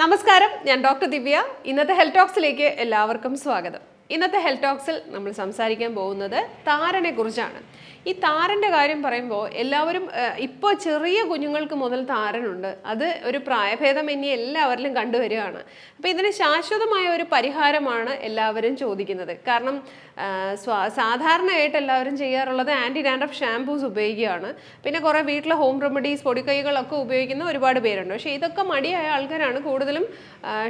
നമസ്കാരം ഞാൻ ഡോക്ടർ ദിവ്യ. ഇന്നത്തെ ഹെൽത്ത് ടോക്സിലേക്ക് എല്ലാവർക്കും സ്വാഗതം. ഇന്നത്തെ ഹെൽത്ത് ടോക്സിൽ നമ്മൾ സംസാരിക്കാൻ പോകുന്നത് താരനെ കുറിച്ചാണ്. ഈ താരന്റെ കാര്യം പറയുമ്പോൾ എല്ലാവരും ഇപ്പോൾ ചെറിയ കുഞ്ഞുങ്ങൾക്ക് മുതൽ താരനുണ്ട്. അത് ഒരു പ്രായഭേദം ഇനി എല്ലാവരിലും കണ്ടുവരികയാണ്. അപ്പോൾ ഇതിന് ശാശ്വതമായ ഒരു പരിഹാരമാണ് എല്ലാവരും ചോദിക്കുന്നത്. കാരണം സാധാരണയായിട്ട് എല്ലാവരും ചെയ്യാറുള്ളത് ആന്റി ഡാൻഡ്രഫ് ഷാംപൂസ് ഉപയോഗിക്കുകയാണ്. പിന്നെ കുറേ വീട്ടിലെ ഹോം റെമഡീസ് പൊടിക്കൈകളൊക്കെ ഉപയോഗിക്കുന്ന ഒരുപാട് പേരുണ്ട്. പക്ഷേ ഇതൊക്കെ മടിയായ ആൾക്കാരാണ് കൂടുതലും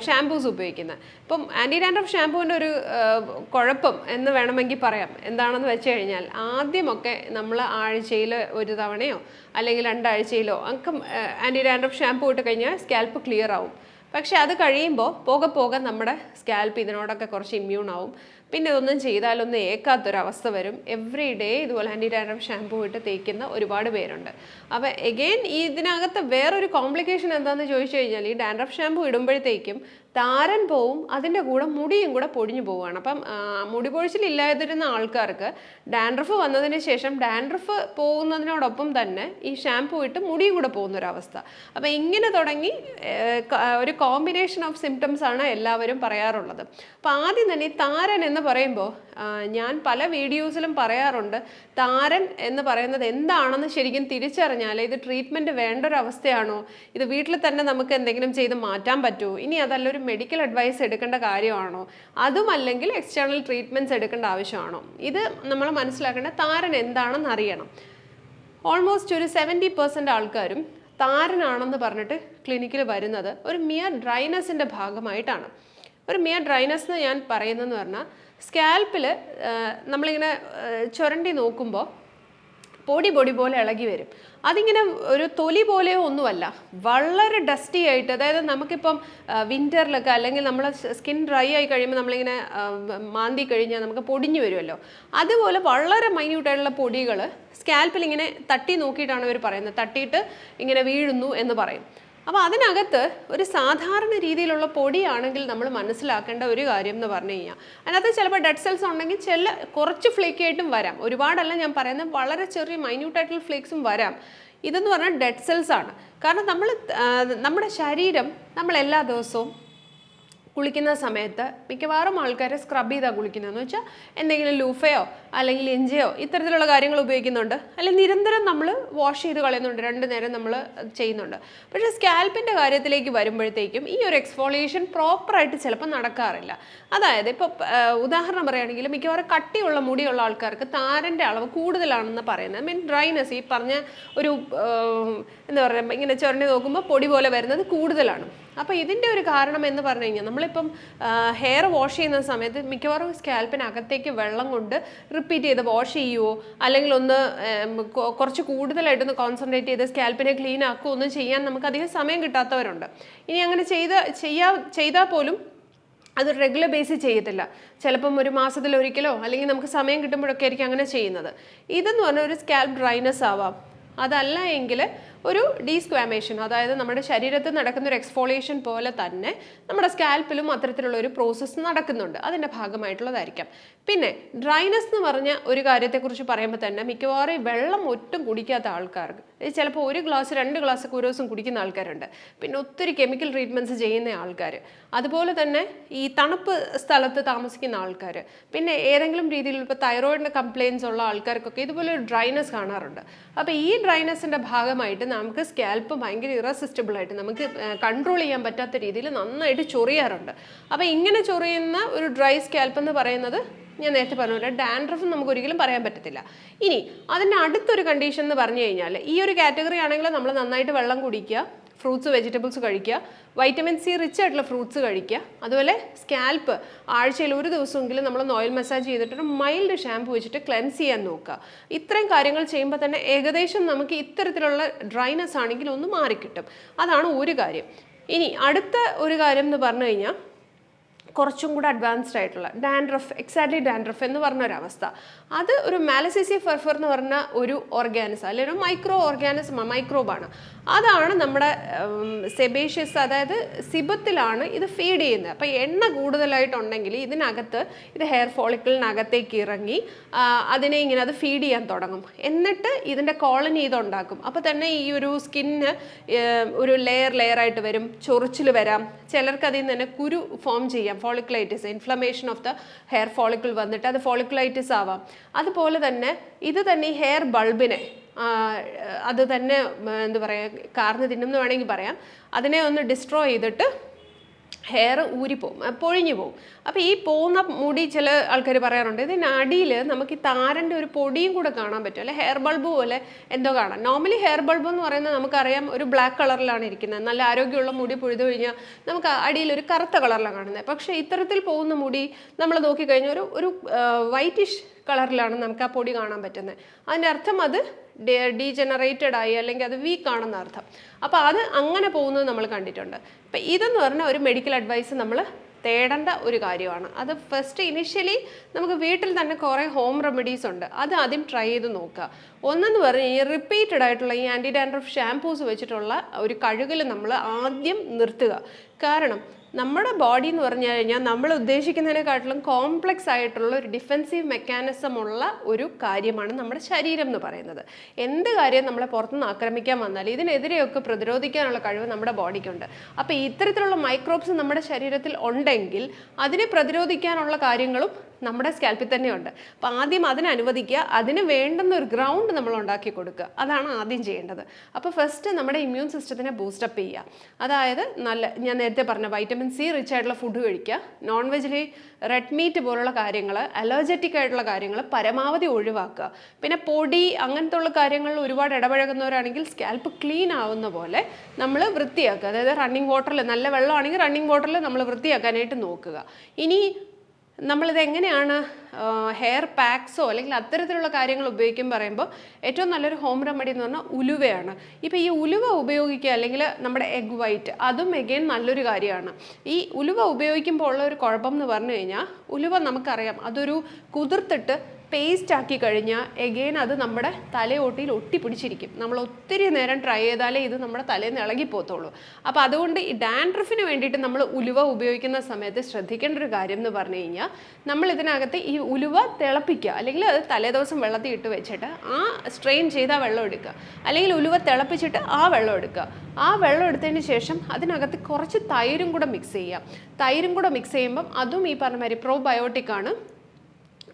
ഷാംപൂസ് ഉപയോഗിക്കുന്നത്. ഇപ്പം ആന്റി ഡാൻഡ്രഫ് ഷാംപൂവിന്റെ ഒരു കുഴപ്പം എന്ന് വേണമെങ്കിൽ പറയാം. എന്താണെന്ന് വെച്ച് കഴിഞ്ഞാൽ ആദ്യമൊക്കെ നമ്മൾ ആഴ്ചയിൽ ഒരു തവണയോ അല്ലെങ്കിൽ രണ്ടാഴ്ചയിലോ ഒക്കെ ആന്റി ഡാൻഡ്രഫ് ഷാംപൂ ഇട്ട് കഴിഞ്ഞാൽ സ്കാൽപ്പ് ക്ലിയർ ആവും. പക്ഷെ അത് കഴിയുമ്പോൾ പോകെ പോകെ നമ്മുടെ സ്കാൽപ്പ് ഇതിനോടൊക്കെ കുറച്ച് ഇമ്മ്യൂൺ ആവും. പിന്നെ ഇതൊന്നും ചെയ്താലൊന്നും ഏക്കാത്തൊരവസ്ഥ വരും. എവറി ഡേ ഇതുപോലെ ആന്റി ഡാൻഡ്രഫ് ഷാംപൂ ഇട്ട് തേക്കുന്ന ഒരുപാട് പേരുണ്ട്. അപ്പോൾ എഗെയിൻ ഇതിനകത്ത് വേറൊരു കോംപ്ലിക്കേഷൻ എന്താണെന്ന് ചോദിച്ചു കഴിഞ്ഞാൽ ഈ ഡാൻഡ്രഫ് ഷാംപൂ ഇടുമ്പോഴത്തേക്കും താരൻ പോവും അതിന്റെ കൂടെ മുടിയും കൂടെ പൊടിഞ്ഞു പോവുകയാണ്. അപ്പം മുടി പൊഴിച്ചിലില്ലാതിരുന്ന ആൾക്കാർക്ക് ഡാൻഡ്രഫ് വന്നതിന് ശേഷം ഡാൻഡ്രഫ് പോകുന്നതിനോടൊപ്പം തന്നെ ഈ ഷാംപൂ ഇട്ട് മുടിയും കൂടെ പോകുന്നൊരവസ്ഥ. അപ്പം ഇങ്ങനെ തുടങ്ങി ഒരു കോമ്പിനേഷൻ ഓഫ് സിംറ്റംസ് ആണ് എല്ലാവരും പറയാറുള്ളത്. അപ്പോൾ ആദ്യം തന്നെ ഈ താരൻ എന്ന് പറയുമ്പോൾ ഞാൻ പല വീഡിയോസിലും പറയാറുണ്ട് താരൻ എന്ന് പറയുന്നത് എന്താണെന്ന് ശരിക്കും തിരിച്ചറിഞ്ഞാൽ ഇത് ട്രീറ്റ്മെന്റ് വേണ്ട ഒരു അവസ്ഥയാണോ ഇത് വീട്ടിൽ തന്നെ നമുക്ക് എന്തെങ്കിലും ചെയ്ത് മാറ്റാൻ പറ്റുമോ? ഇനി അതല്ല ഒരു മെഡിക്കൽ അഡ്വൈസ് എടുക്കേണ്ട കാര്യമാണോ? അതും അല്ലെങ്കിൽ എക്സ്റ്റേണൽ ട്രീറ്റ്മെന്റ്സ് എടുക്കേണ്ട ആവശ്യമാണോ? ഇത് നമ്മൾ മനസ്സിലാക്കേണ്ട താരൻ എന്താണെന്ന് അറിയണം. ഓൾമോസ്റ്റ് ഒരു സെവന്റി പെർസെന്റ് ആൾക്കാരും താരനാണെന്ന് പറഞ്ഞിട്ട് ക്ലിനിക്കിൽ വരുന്നത് ഒരു മിയർ ഡ്രൈനസിന്റെ ഭാഗമായിട്ടാണ്. ഒരു മിയർ ഡ്രൈനസ് എന്ന് ഞാൻ പറയുന്നതെന്ന് പറഞ്ഞാൽ സ്കാൽപ്പിൽ നമ്മളിങ്ങനെ ചുരണ്ടി നോക്കുമ്പോൾ പൊടി പൊടി പോലെ ഇളകി വരും. അതിങ്ങനെ ഒരു തൊലി പോലെയോ ഒന്നുമല്ല. വളരെ ഡസ്റ്റി ആയിട്ട് അതായത് നമുക്കിപ്പം വിന്ററിലൊക്കെ അല്ലെങ്കിൽ നമ്മൾ സ്കിൻ ഡ്രൈ ആയി കഴിയുമ്പോൾ നമ്മളിങ്ങനെ മാന്തി കഴിഞ്ഞാൽ നമുക്ക് പൊടിഞ്ഞു വരുമല്ലോ. അതുപോലെ വളരെ മൈന്യൂട്ടായിട്ടുള്ള പൊടികൾ സ്കാൽപ്പിൽ ഇങ്ങനെ തട്ടി നോക്കിയിട്ടാണ് അവർ പറയുന്നത്. തട്ടിയിട്ട് ഇങ്ങനെ വീഴുന്നു എന്ന് പറയും. അപ്പോൾ അതിനകത്ത് ഒരു സാധാരണ രീതിയിലുള്ള പൊടിയാണെങ്കിൽ നമ്മൾ മനസ്സിലാക്കേണ്ട ഒരു കാര്യം എന്ന് പറഞ്ഞു കഴിഞ്ഞാൽ അതിനകത്ത് ചിലപ്പോൾ ഡെഡ് സെൽസ് ഉണ്ടെങ്കിൽ ചില കുറച്ച് ഫ്ലേക്കി ആയിട്ടും വരാം. ഒരുപാടല്ല ഞാൻ പറയുന്നത് വളരെ ചെറിയ മൈന്യൂട്ടായിട്ടുള്ള ഫ്ലേക്സും വരാം. ഇതെന്ന് പറഞ്ഞാൽ ഡെഡ് സെൽസ് ആണ്. കാരണം നമ്മൾ നമ്മുടെ ശരീരം നമ്മൾ എല്ലാ ദിവസവും കുളിക്കുന്ന സമയത്ത് മിക്കവാറും ആൾക്കാർ സ്ക്രബ് ചെയ്താൽ കുളിക്കുന്നതെന്ന് വെച്ചാൽ എന്തെങ്കിലും ലൂഫയോ അല്ലെങ്കിൽ ഇഞ്ചയോ ഇത്തരത്തിലുള്ള കാര്യങ്ങൾ ഉപയോഗിക്കുന്നുണ്ട്. അല്ലെങ്കിൽ നിരന്തരം നമ്മൾ വാഷ് ചെയ്ത് കളയുന്നുണ്ട്. രണ്ട് നേരം നമ്മൾ ചെയ്യുന്നുണ്ട്. പക്ഷേ സ്കാൽപ്പിന്റെ കാര്യത്തിലേക്ക് വരുമ്പോഴത്തേക്കും ഈ ഒരു എക്സ്ഫോളിയേഷൻ പ്രോപ്പറായിട്ട് ചിലപ്പോൾ നടക്കാറില്ല. അതായത് ഇപ്പോൾ ഉദാഹരണം പറയുകയാണെങ്കിൽ മിക്കവാറും കട്ടിയുള്ള മുടിയുള്ള ആൾക്കാർക്ക് താരന്റെ അളവ് കൂടുതലാണെന്ന് പറയുന്നത്. മീൻ ഡ്രൈനസ് ഈ പറഞ്ഞ ഒരു എന്താ പറയുക ഇങ്ങനെ ചുരണ്ടി നോക്കുമ്പോൾ പൊടി പോലെ വരുന്നത് കൂടുതലാണ്. അപ്പോൾ ഇതിന്റെ ഒരു കാരണം എന്ന് പറഞ്ഞു കഴിഞ്ഞാൽ നമ്മളിപ്പം ഹെയർ വാഷ് ചെയ്യുന്ന സമയത്ത് മിക്കവാറും സ്കാൽപ്പിനകത്തേക്ക് വെള്ളം കൊണ്ട് റിപ്പീറ്റ് ചെയ്ത് വാഷ് ചെയ്യുമോ അല്ലെങ്കിൽ ഒന്ന് കുറച്ച് കൂടുതലായിട്ടൊന്ന് കോൺസെൻട്രേറ്റ് ചെയ്ത് സ്കാൽപ്പിനെ ക്ലീൻ ആക്കുകയോ ഒന്നും ചെയ്യാൻ നമുക്ക് അധികം സമയം കിട്ടാത്തവരുണ്ട്. ഇനി അങ്ങനെ ചെയ്ത ചെയ്യാ ചെയ്താൽ പോലും അത് റെഗുലർ ബേസിൽ ചെയ്യത്തില്ല. ചിലപ്പം ഒരു മാസത്തിൽ ഒരിക്കലോ അല്ലെങ്കിൽ നമുക്ക് സമയം കിട്ടുമ്പോഴൊക്കെ ആയിരിക്കും അങ്ങനെ ചെയ്യുന്നത്. ഇതെന്ന് പറഞ്ഞാൽ ഒരു സ്കാൽപ്പ് ഡ്രൈനസ് ആവാം. അതല്ല എങ്കിൽ ഒരു ഡീസ്ക്വാമേഷൻ അതായത് നമ്മുടെ ശരീരത്തിൽ നടക്കുന്ന ഒരു എക്സ്ഫോളിയേഷൻ പോലെ തന്നെ നമ്മുടെ സ്കാൽപ്പിലും അത്തരത്തിലുള്ള ഒരു പ്രോസസ്സ് നടക്കുന്നുണ്ട്. അതിന്റെ ഭാഗമായിട്ടുള്ളതായിരിക്കാം. പിന്നെ ഡ്രൈനസ് എന്ന് പറഞ്ഞ ഒരു കാര്യത്തെക്കുറിച്ച് പറയുമ്പോൾ തന്നെ മിക്കവാറും വെള്ളം ഒട്ടും കുടിക്കാത്ത ആൾക്കാർക്ക് ചിലപ്പോൾ ഒരു ഗ്ലാസ് രണ്ട് ഗ്ലാസ് ഒക്കെ ഒരു ദിവസം കുടിക്കുന്ന ആൾക്കാരുണ്ട്. പിന്നെ ഒത്തിരി കെമിക്കൽ ട്രീറ്റ്മെന്റ്സ് ചെയ്യുന്ന ആൾക്കാർ അതുപോലെ തന്നെ ഈ തണുപ്പ് സ്ഥലത്ത് താമസിക്കുന്ന ആൾക്കാർ പിന്നെ ഏതെങ്കിലും രീതിയിൽ ഇപ്പോൾ തൈറോയിഡിന്റെ കംപ്ലയിൻസ് ഉള്ള ആൾക്കാർക്കൊക്കെ ഇതുപോലെ ഡ്രൈനസ് കാണാറുണ്ട്. അപ്പോൾ ഈ ഡ്രൈനസിന്റെ ഭാഗമായിട്ട് നമുക്ക് സ്കാൽപ്പ് ഭയങ്കര ഇറസിസ്റ്റബിൾ ആയിട്ട് നമുക്ക് കൺട്രോൾ ചെയ്യാൻ പറ്റാത്ത രീതിയിൽ നന്നായിട്ട് ചൊറിയാറുണ്ട്. അപ്പോൾ ഇങ്ങനെ ചൊറിയുന്ന ഒരു ഡ്രൈ സ്കാൽപ്പ് എന്ന് പറയുന്നത് ഞാൻ നേരത്തെ പറഞ്ഞ പോലെ ഡാൻഡ്രഫ് നമുക്ക് ഒരിക്കലും പറയാൻ പറ്റത്തില്ല. ഇനി അതിന്റെ അടുത്തൊരു കണ്ടീഷൻ എന്ന് പറഞ്ഞു കഴിഞ്ഞാൽ ഈ ഒരു കാറ്റഗറി ആണെങ്കിൽ നമ്മൾ നന്നായിട്ട് വെള്ളം കുടിക്കുക ഫ്രൂട്ട്സ് വെജിറ്റബിൾസ് കഴിക്കുക. വൈറ്റമിൻ സി റിച്ച് ആയിട്ടുള്ള ഫ്രൂട്ട്സ് കഴിക്കുക. അതുപോലെ സ്കാൽപ്പ് ആഴ്ചയിൽ ഒരു ദിവസമെങ്കിലും നമ്മൾ ഓയിൽ മസാജ് ചെയ്തിട്ട് ഒരു മൈൽഡ് ഷാമ്പു വെച്ചിട്ട് ക്ലെൻസ് ചെയ്യാൻ നോക്കുക. ഇത്രയും കാര്യങ്ങൾ ചെയ്യുമ്പോൾ തന്നെ ഏകദേശം നമുക്ക് ഇത്തരത്തിലുള്ള ഡ്രൈനസ് ആണെങ്കിൽ ഒന്ന് മാറിക്കിട്ടും. അതാണ് ഒരു കാര്യം. ഇനി അടുത്ത ഒരു കാര്യം എന്ന് പറഞ്ഞു കഴിഞ്ഞാൽ കുറച്ചും കൂടെ അഡ്വാൻസ്ഡ് ആയിട്ടുള്ള ഡാൻഡ്രഫ് എക്സാക്ട്ലി ഡാൻഡ്രഫ് എന്ന് പറഞ്ഞ ഒരവസ്ഥ. അത് ഒരു മാലസിസി ഫെർഫർ എന്ന് പറഞ്ഞ ഒരു ഓർഗാനിസം അല്ലെങ്കിൽ ഒരു മൈക്രോ ഓർഗാനിസം മൈക്രോബാണ് അതാണ് നമ്മുടെ സെബേഷ്യസ് അതായത് സിബത്തിലാണ് ഇത് ഫീഡ് ചെയ്യുന്നത്. അപ്പോൾ എണ്ണ കൂടുതലായിട്ടുണ്ടെങ്കിൽ ഇതിനകത്ത് ഇത് ഹെയർ ഫോളിക്കിളിനകത്തേക്ക് ഇറങ്ങി അതിനെ ഇങ്ങനെ അത് ഫീഡ് ചെയ്യാൻ തുടങ്ങും. എന്നിട്ട് ഇതിന്റെ കോളനി ഇതുണ്ടാക്കും. അപ്പോൾ തന്നെ ഈ ഒരു സ്കിന്ന് ഒരു ലെയർ ലെയറായിട്ട് വരും ചൊറിച്ചിൽ വരാം. ചിലർക്ക് അതിൽ നിന്ന് തന്നെ കുരു ഫോം ചെയ്യാം. Folliculitis inflammation of the hair follicle വന്നിട്ട് അത് ഫോളിക്കുലൈറ്റിസ് ആവാം. അതുപോലെ തന്നെ ഇത് തന്നെ ഈ ഹെയർ ബൾബിനെ അത് തന്നെ എന്താ പറയുക കാർന്ന് തിന്നും എന്ന് വേണമെങ്കിൽ പറയാം. അതിനെ ഒന്ന് ഡിസ്ട്രോയ് ചെയ്തിട്ട് ഹെയർ ഊരിപ്പോവും പൊഴിഞ്ഞു പോവും. അപ്പോൾ ഈ പോകുന്ന മുടി ചില ആൾക്കാർ പറയാറുണ്ട് ഇതിന് അടിയിൽ നമുക്ക് ഈ താരന്റെ ഒരു പൊടിയും കൂടെ കാണാൻ പറ്റും അല്ലെ ഹെയർ ബൾബ് പോലെ എന്തോ കാണാം. നോർമലി ഹെയർ ബൾബ് എന്ന് പറയുന്നത് നമുക്കറിയാം ഒരു ബ്ലാക്ക് കളറിലാണ് ഇരിക്കുന്നത് നല്ല ആരോഗ്യമുള്ള മുടി പൊഴുതു കഴിഞ്ഞാൽ നമുക്ക് അടിയിൽ ഒരു കറുത്ത കളറിലാണ് കാണുന്നത്. പക്ഷേ ഇത്തരത്തിൽ പോകുന്ന മുടി നമ്മൾ നോക്കിക്കഴിഞ്ഞാൽ ഒരു ഒരു വൈറ്റിഷ് കളറിലാണ് നമുക്ക് ആ പൊടി കാണാൻ പറ്റുന്നത്. അതിന്റെ അർത്ഥം അത് ഡീജനറേറ്റഡ് ആയി അല്ലെങ്കിൽ അത് വീക്ക് ആണെന്ന് അർത്ഥം. അപ്പോൾ അത് അങ്ങനെ പോകുന്നത് നമ്മൾ കണ്ടിട്ടുണ്ട്. അപ്പം ഇതെന്ന് പറഞ്ഞാൽ ഒരു മെഡിക്കൽ അഡ്വൈസ് നമ്മൾ തേടേണ്ട ഒരു കാര്യമാണ്. അത് ഫസ്റ്റ് ഇനിഷ്യലി നമുക്ക് വീട്ടിൽ തന്നെ കുറേ ഹോം റെമഡീസ് ഉണ്ട്. അത് ആദ്യം ട്രൈ ചെയ്ത് നോക്കുക. ഒന്നെന്ന് പറഞ്ഞാൽ ഈ റിപ്പീറ്റഡ് ആയിട്ടുള്ള ഈ ആന്റി ഡാൻഡ്രഫ് ഷാംപൂസ് വെച്ചിട്ടുള്ള ഒരു കഴുകൽ നമ്മൾ ആദ്യം നിർത്തുക. കാരണം നമ്മുടെ ബോഡി എന്ന് പറഞ്ഞു കഴിഞ്ഞാൽ നമ്മൾ ഉദ്ദേശിക്കുന്നതിനെക്കാട്ടിലും കോംപ്ലക്സ് ആയിട്ടുള്ള ഒരു ഡിഫെൻസീവ് മെക്കാനിസം ഉള്ള ഒരു കാര്യമാണ് നമ്മുടെ ശരീരം എന്ന് പറയുന്നത്. എന്ത് കാര്യം നമ്മളെ പുറത്തുനിന്ന് ആക്രമിക്കാൻ വന്നാൽ ഇതിനെതിരെയൊക്കെ പ്രതിരോധിക്കാനുള്ള കഴിവ് നമ്മുടെ ബോഡിക്കുണ്ട് അപ്പോൾ ഇത്തരത്തിലുള്ള മൈക്രോബ്സ് നമ്മുടെ ശരീരത്തിൽ ഉണ്ടെങ്കിൽ അതിനെ പ്രതിരോധിക്കാനുള്ള കാര്യങ്ങളും നമ്മുടെ സ്കാൽപ്പിൽ തന്നെയുണ്ട്. അപ്പോൾ ആദ്യം അതിനെ അനുവദിക്കുക. അതിന് വേണ്ടുന്ന ഒരു ഗ്രൗണ്ട് നമ്മൾ ഉണ്ടാക്കി കൊടുക്കുക. അതാണ് ആദ്യം ചെയ്യേണ്ടത്. അപ്പോൾ ഫസ്റ്റ് നമ്മുടെ ഇമ്മ്യൂൺ സിസ്റ്റത്തിനെ ബൂസ്റ്റപ്പ് ചെയ്യുക. അതായത് നല്ല ഞാൻ നേരത്തെ പറഞ്ഞ വൈറ്റമിൻ സി റിച്ച് ആയിട്ടുള്ള ഫുഡ് കഴിക്കുക. നോൺ വെജിൽ റെഡ് മീറ്റ് പോലുള്ള കാര്യങ്ങൾ അലർജറ്റിക് ആയിട്ടുള്ള കാര്യങ്ങൾ പരമാവധി ഒഴിവാക്കുക. പിന്നെ പൊടി അങ്ങനത്തെ ഉള്ള കാര്യങ്ങളിൽ ഒരുപാട് ഇടപഴകുന്നവരാണെങ്കിൽ സ്കാൽപ്പ് ക്ലീൻ ആവുന്ന പോലെ നമ്മൾ വൃത്തിയാക്കുക. അതായത് റണ്ണിങ് വാട്ടറിൽ നല്ല വെള്ളമാണെങ്കിൽ റണ്ണിങ് വാട്ടറിൽ നമ്മൾ വൃത്തിയാക്കാനായിട്ട് നോക്കുക. ഇനി നമ്മളിത് എങ്ങനെയാണ് ഹെയർ പാക്സോ അല്ലെങ്കിൽ അത്തരത്തിലുള്ള കാര്യങ്ങൾ ഉപയോഗിക്കും പറയുമ്പോൾ ഏറ്റവും നല്ലൊരു ഹോം റെമഡി എന്ന് പറഞ്ഞാൽ ഉലുവയാണ്. ഇപ്പോൾ ഈ ഉലുവ ഉപയോഗിക്കുക അല്ലെങ്കിൽ നമ്മുടെ എഗ് വൈറ്റ് അതും എഗെയിൻ നല്ലൊരു കാര്യമാണ്. ഈ ഉലുവ ഉപയോഗിക്കുമ്പോൾ ഉള്ള ഒരു കുഴപ്പം എന്ന് പറഞ്ഞു കഴിഞ്ഞാൽ ഉലുവ നമുക്കറിയാം അതൊരു കുതിർത്തിട്ട് പേസ്റ്റ് ആക്കി കഴിഞ്ഞാൽ എഗെയിൻ അത് നമ്മുടെ തലയോട്ടിയിൽ ഒട്ടിപ്പിടിച്ചിരിക്കും. നമ്മൾ ഒത്തിരി നേരം ട്രൈ ചെയ്താലേ ഇത് നമ്മുടെ തലയിൽ നിന്ന് ഇളകിപ്പോത്തുള്ളൂ അപ്പോൾ അതുകൊണ്ട് ഈ ഡാൻഡ്രഫിന് വേണ്ടിയിട്ട് നമ്മൾ ഉലുവ ഉപയോഗിക്കുന്ന സമയത്ത് ശ്രദ്ധിക്കേണ്ട ഒരു കാര്യം എന്ന് പറഞ്ഞു കഴിഞ്ഞാൽ നമ്മൾ ഇതിനകത്ത് ഈ ഉലുവ തിളപ്പിക്കുക. അല്ലെങ്കിൽ അത് തലേദിവസം വെള്ളത്തിൽ ഇട്ട് വെച്ചിട്ട് ആ സ്ട്രെയിൻ ചെയ്ത വെള്ളം എടുക്കുക. അല്ലെങ്കിൽ ഉലുവ തിളപ്പിച്ചിട്ട് ആ വെള്ളം എടുക്കുക. ആ വെള്ളം എടുത്തതിന് ശേഷം അതിനകത്ത് കുറച്ച് തൈരും കൂടെ മിക്സ് ചെയ്യുക. തൈരും കൂടെ മിക്സ് ചെയ്യുമ്പം അതും ഈ പറഞ്ഞ മാതിരി പ്രോബയോട്ടിക് ആണ്.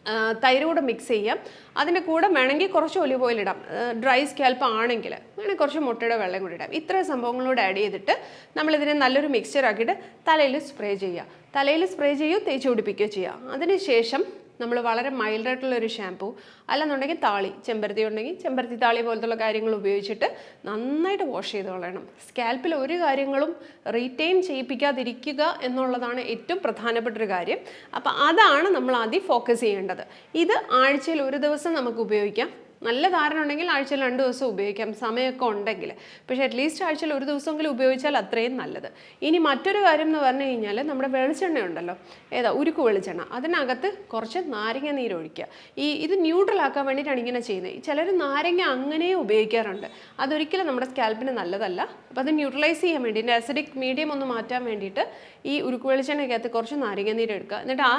ആ, തൈര് മിക്സ് ചെയ്യാം. അതിന്റെ കൂടെ വേണമെങ്കിൽ കുറച്ച് ഒലിവ് ഓയിൽ ഇടാം. ഡ്രൈ സ്കാൽപ്പ് ആണെങ്കിൽ വേണമെങ്കിൽ കുറച്ച് മുട്ടയുടെ വെള്ളം കൂടി ഇടാം. ഇത്രയും സംഭവങ്ങളൂടെ ആഡ് ചെയ്തിട്ട് നമ്മളിതിനെ നല്ലൊരു മിക്സ്ചർ ആക്കിയിട്ട് തലയിൽ സ്പ്രേ ചെയ്യുക. തലയിൽ സ്പ്രേ ചെയ്യുകയോ തേച്ച് പിടിപ്പിക്കുകയോ ചെയ്യുക. അതിനുശേഷം നമ്മൾ വളരെ മൈൽഡായിട്ടുള്ള ഒരു ഷാമ്പൂ അല്ലെന്നുണ്ടെങ്കിൽ താളി ചെമ്പരത്തി ഉണ്ടെങ്കിൽ ചെമ്പരത്തി താളി പോലത്തുള്ള കാര്യങ്ങൾ ഉപയോഗിച്ചിട്ട് നന്നായിട്ട് വാഷ് ചെയ്ത് കളയണം. സ്കാൽപ്പിൽ ഒരു കാര്യങ്ങളും റീറ്റെയിൻ ചെയ്യിപ്പിക്കാതിരിക്കുക എന്നുള്ളതാണ് ഏറ്റവും പ്രധാനപ്പെട്ട ഒരു കാര്യം. അപ്പോൾ അതാണ് നമ്മൾ ആദ്യം ഫോക്കസ് ചെയ്യേണ്ടത്. ഇത് ആഴ്ചയിൽ ഒരു ദിവസം നമുക്ക് ഉപയോഗിക്കാം. നല്ല ധാരണ ഉണ്ടെങ്കിൽ ആഴ്ചയിൽ രണ്ട് ദിവസം ഉപയോഗിക്കാം സമയമൊക്കെ ഉണ്ടെങ്കിൽ. പക്ഷേ അറ്റ്ലീസ്റ്റ് ആഴ്ചയിൽ ഒരു ദിവസമെങ്കിലും ഉപയോഗിച്ചാൽ അത്രയും നല്ലത്. ഇനി മറ്റൊരു കാര്യം എന്ന് പറഞ്ഞു കഴിഞ്ഞാൽ നമ്മുടെ വെളിച്ചെണ്ണ ഉണ്ടല്ലോ. ഏതാ ഉരുക്ക് വെളിച്ചെണ്ണ. അതിനകത്ത് കുറച്ച് നാരങ്ങ നീര് ഒഴിക്കുക. ഈ ഇത് ന്യൂട്രൽ ആക്കാൻ വേണ്ടിയിട്ടാണ് ഇങ്ങനെ ചെയ്യുന്നത്. ചിലർ നാരങ്ങ അങ്ങനെ ഉപയോഗിക്കാറുണ്ട്. അതൊരിക്കലും നമ്മുടെ സ്കാൽപ്പിന് നല്ലതല്ല. അപ്പോൾ അത് ന്യൂട്രലൈസ് ചെയ്യാൻ വേണ്ടി എന്റെ അസിഡിക് മീഡിയം ഒന്ന് മാറ്റാൻ വേണ്ടിയിട്ട് ഈ ഉരുക്ക് വെളിച്ചെണ്ണയ്ക്കകത്ത് കുറച്ച് നാരങ്ങ നീര് എടുക്കുക. എന്നിട്ട് ആ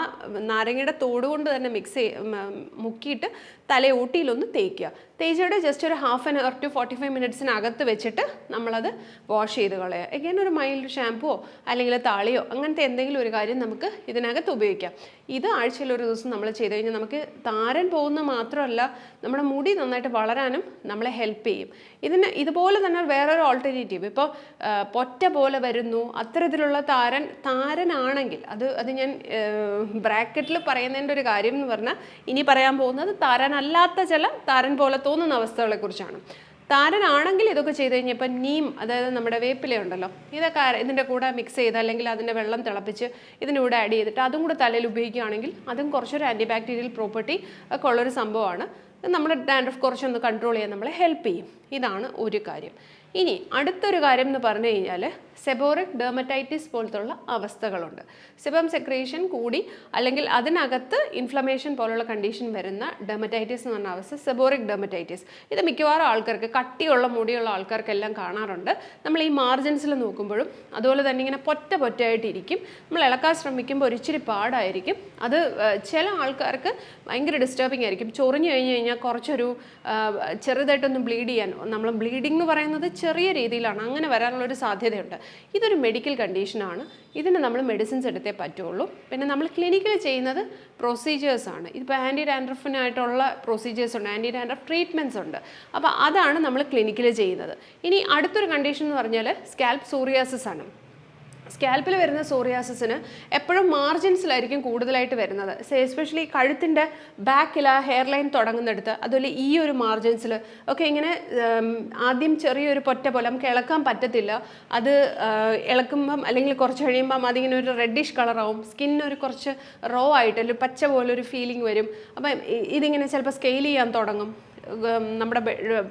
നാരങ്ങയുടെ തോട് കൊണ്ട് തന്നെ മിക്സ് ചെയ്യ മുക്കിയിട്ട് തലയോട്ടിയിലൊന്ന് തേക്കുക. ഉപയോഗിക്കുക തേച്ചിട്ട് ജസ്റ്റ് ഒരു half an hour to forty five മിനിറ്റ്സിനകത്ത് വെച്ചിട്ട് നമ്മളത് വാഷ് ചെയ്ത് കളയുക എങ്ങനെ ഒരു മൈൽഡ് ഷാമ്പുവോ അല്ലെങ്കിൽ താളിയോ അങ്ങനത്തെ എന്തെങ്കിലും ഒരു കാര്യം നമുക്ക് ഇതിനകത്ത് ഉപയോഗിക്കാം. ഇത് ആഴ്ചയിൽ ഒരു ദിവസം നമ്മൾ ചെയ്ത് കഴിഞ്ഞാൽ നമുക്ക് താരൻ പോകുന്ന മാത്രമല്ല നമ്മുടെ മുടി നന്നായിട്ട് വളരാനും നമ്മളെ ഹെൽപ്പ് ചെയ്യും. ഇതിന് ഇതുപോലെ തന്നെ വേറൊരു ഓൾട്ടർനേറ്റീവ് ഇപ്പോൾ പൊറ്റ പോലെ വരുന്നു അത്തരത്തിലുള്ള താരൻ താരനാണെങ്കിൽ അത് അത് ഞാൻ ബ്രാക്കറ്റിൽ പറയുന്നതിന്റെ ഒരു കാര്യം എന്ന് പറഞ്ഞാൽ ഇനി പറയാൻ പോകുന്നത് താരനല്ലാത്ത ചില താരൻ പോലെ തോന്നുന്ന അവസ്ഥകളെ കുറിച്ചാണ് താരനാണെങ്കിൽ ഇതൊക്കെ ചെയ്ത് കഴിഞ്ഞാൽ ഇപ്പം നീം അതായത് നമ്മുടെ വേപ്പില ഉണ്ടല്ലോ ഇതൊക്കെ ഇതിന്റെ കൂടെ മിക്സ് ചെയ്ത് അല്ലെങ്കിൽ അതിന്റെ വെള്ളം തിളപ്പിച്ച് ഇതിന്റെ കൂടെ ആഡ് ചെയ്തിട്ട് അതും കൂടെ തലയിൽ ഉപയോഗിക്കുകയാണെങ്കിൽ അതും കുറച്ചൊരു ആന്റി ബാക്ടീരിയൽ പ്രോപ്പർട്ടി ഒക്കെ ഉള്ളൊരു സംഭവമാണ്. നമ്മുടെ ഡാൻഡ്രഫ് കുറച്ചൊന്ന് കൺട്രോൾ ചെയ്യാൻ നമ്മളെ ഹെൽപ്പ് ചെയ്യും. ഇതാണ് ഒരു കാര്യം. ഇനി അടുത്തൊരു കാര്യം എന്ന് പറഞ്ഞു കഴിഞ്ഞാൽ സെബോറിക് ഡെർമറ്റൈറ്റിസ് പോലത്തുള്ള അവസ്ഥകളുണ്ട്. സെബം സെക്രേഷൻ കൂടി അല്ലെങ്കിൽ അതിനകത്ത് ഇൻഫ്ലമേഷൻ പോലുള്ള കണ്ടീഷൻ വരുന്ന ഡെർമറ്റൈറ്റിസ് എന്ന് പറഞ്ഞ അവസ്ഥ സെബോറിക് ഡെർമറ്റൈറ്റിസ് ഇത് മിക്കവാറും ആൾക്കാർക്ക് കട്ടിയുള്ള മുടിയുള്ള ആൾക്കാർക്കെല്ലാം കാണാറുണ്ട്. നമ്മൾ ഈ മാർജിൻസിൽ നോക്കുമ്പോഴും അതുപോലെ തന്നെ ഇങ്ങനെ പൊറ്റ പൊറ്റയായിട്ടിരിക്കും. നമ്മൾ ഇളക്കാൻ ശ്രമിക്കുമ്പോൾ ഒരിച്ചിരി പാടായിരിക്കും. അത് ചില ആൾക്കാർക്ക് ഭയങ്കര ഡിസ്റ്റർബിങ് ആയിരിക്കും. ചൊറിഞ്ഞു കഴിഞ്ഞ് കഴിഞ്ഞാൽ കുറച്ചൊരു ചെറുതായിട്ടൊന്ന് ബ്ലീഡ് ചെയ്യാൻ നമ്മൾ ബ്ലീഡിംഗ് എന്ന് പറയുന്നത് ചെറിയ രീതിയിലാണ്. അങ്ങനെ വരാനുള്ള ഒരു സാധ്യതയുണ്ട്. ഇതൊരു മെഡിക്കൽ കണ്ടീഷനാണ്. ഇതിന് നമ്മൾ മെഡിസിൻസ് എടുത്തേ പറ്റുള്ളൂ. പിന്നെ നമ്മൾ ക്ലിനിക്കിൽ ചെയ്യുന്നത് പ്രൊസീജിയേഴ്സ് ആണ്. ഇപ്പോൾ ആന്റി ഡാൻഡ്രഫിനായിട്ടുള്ള പ്രൊസീജിയേഴ്സ് ഉണ്ട്. ആന്റി ഡാൻഡ്രഫ് ട്രീറ്റ്മെന്റ്സ് ഉണ്ട്. അപ്പോൾ അതാണ് നമ്മൾ ക്ലിനിക്കിൽ ചെയ്യുന്നത്. ഇനി അടുത്തൊരു കണ്ടീഷൻ എന്ന് പറഞ്ഞാൽ സ്കാൽപ് സോറിയാസിസ് ആണ്. സ്കാൽപ്പിൽ വരുന്ന സോറിയാസിന് എപ്പോഴും മാർജിൻസിലായിരിക്കും കൂടുതലായിട്ട് വരുന്നത്. എസ്പെഷ്യലി കഴുത്തിന്റെ ബാക്കിൽ ആ ഹെയർ ലൈൻ തുടങ്ങുന്നിടത്ത് അതുപോലെ ഈ ഒരു മാർജിൻസിൽ ഒക്കെ ഇങ്ങനെ ആദ്യം ചെറിയൊരു പൊറ്റ പോലെ നമുക്ക് ഇളക്കാൻ പറ്റത്തില്ല. അത് ഇളക്കുമ്പം അല്ലെങ്കിൽ കുറച്ച് കഴിയുമ്പം അതിങ്ങനെ ഒരു റെഡിഷ് കളറാവും ഒരു കുറച്ച് റോ ആയിട്ട് അല്ലെങ്കിൽ പച്ച പോലെ ഒരു ഫീലിംഗ് വരും. അപ്പം ഇതിങ്ങനെ ചിലപ്പോൾ സ്കെയിൽ ചെയ്യാൻ തുടങ്ങും. നമ്മുടെ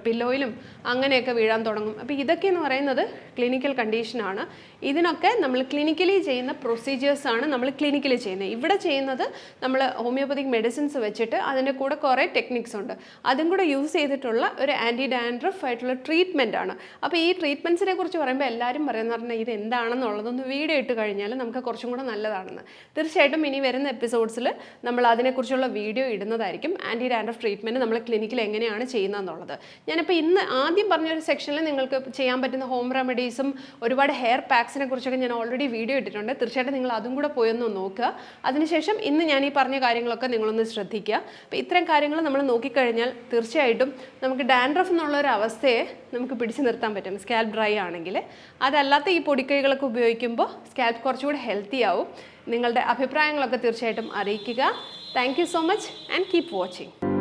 പില്ലോയിലും അങ്ങനെയൊക്കെ വീഴാൻ തുടങ്ങും. അപ്പോൾ ഇതൊക്കെ എന്ന് പറയുന്നത് ക്ലിനിക്കൽ കണ്ടീഷനാണ് ഇതിനൊക്കെ നമ്മൾ ക്ലിനിക്കലി ചെയ്യുന്ന പ്രൊസീജിയേഴ്സാണ് നമ്മൾ ക്ലിനിക്കലി ചെയ്യുന്നത്. ഇവിടെ ചെയ്യുന്നത് നമ്മൾ ഹോമിയോപ്പതിക് മെഡിസിൻസ് വെച്ചിട്ട് അതിന്റെ കൂടെ കുറേ ടെക്നിക്സ് ഉണ്ട്. അതും കൂടെ യൂസ് ചെയ്തിട്ടുള്ള ഒരു ആന്റി ഡാൻഡ്രഫ് ആയിട്ടുള്ള ട്രീറ്റ്മെന്റ് ആണ്. അപ്പോൾ ഈ ട്രീറ്റ്മെന്റ്സിനെ കുറിച്ച് പറയുമ്പോൾ എല്ലാവരും പറയുന്ന പറഞ്ഞാൽ ഇത് എന്താണെന്നുള്ളതൊന്ന് വീഡിയോ ഇട്ട് കഴിഞ്ഞാൽ നമുക്ക് കുറച്ചും കൂടെ നല്ലതാണെന്ന്. തീർച്ചയായിട്ടും ഇനി വരുന്ന എപ്പിസോഡ്സിൽ നമ്മൾ അതിനെക്കുറിച്ചുള്ള വീഡിയോ ഇടുന്നതായിരിക്കും. ആന്റി ഡാൻഡ്രഫ് ട്രീറ്റ്മെന്റ് നമ്മൾ ക്ലിനിക്കിൽ എങ്ങനെയാണ് ചെയ്യുന്നതെന്നുള്ളത്. ഞാനിപ്പോൾ ഇന്ന് ആദ്യം പറഞ്ഞൊരു സെക്ഷനിൽ നിങ്ങൾക്ക് ചെയ്യാൻ പറ്റുന്ന ഹോം റെമഡീസും ഒരുപാട് ഹെയർ പാക്സിനെ കുറിച്ചൊക്കെ ഞാൻ ഓൾറെഡി വീഡിയോ ഇട്ടിട്ടുണ്ട്. തീർച്ചയായിട്ടും നിങ്ങൾ അതും കൂടെ പോയൊന്ന് നോക്കുക. അതിനുശേഷം ഇന്ന് ഞാൻ ഈ പറഞ്ഞ കാര്യങ്ങളൊക്കെ നിങ്ങളൊന്ന് ശ്രദ്ധിക്കുക. അപ്പോൾ ഇത്തരം കാര്യങ്ങൾ നമ്മൾ നോക്കിക്കഴിഞ്ഞാൽ തീർച്ചയായിട്ടും നമുക്ക് ഡാൻഡ്രഫ് എന്നുള്ള ഒരു അവസ്ഥയെ നമുക്ക് പിടിച്ചു നിർത്താൻ പറ്റും. സ്കാൽപ്പ് ഡ്രൈ ആണെങ്കിൽ. അതല്ലാത്ത ഈ പൊടിക്കൈകളൊക്കെ ഉപയോഗിക്കുമ്പോൾ സ്കാൽപ്പ് കുറച്ചുകൂടി ഹെൽത്തി ആവും. നിങ്ങളുടെ അഭിപ്രായങ്ങളൊക്കെ തീർച്ചയായിട്ടും അറിയിക്കുക. Thank so much and keep watching.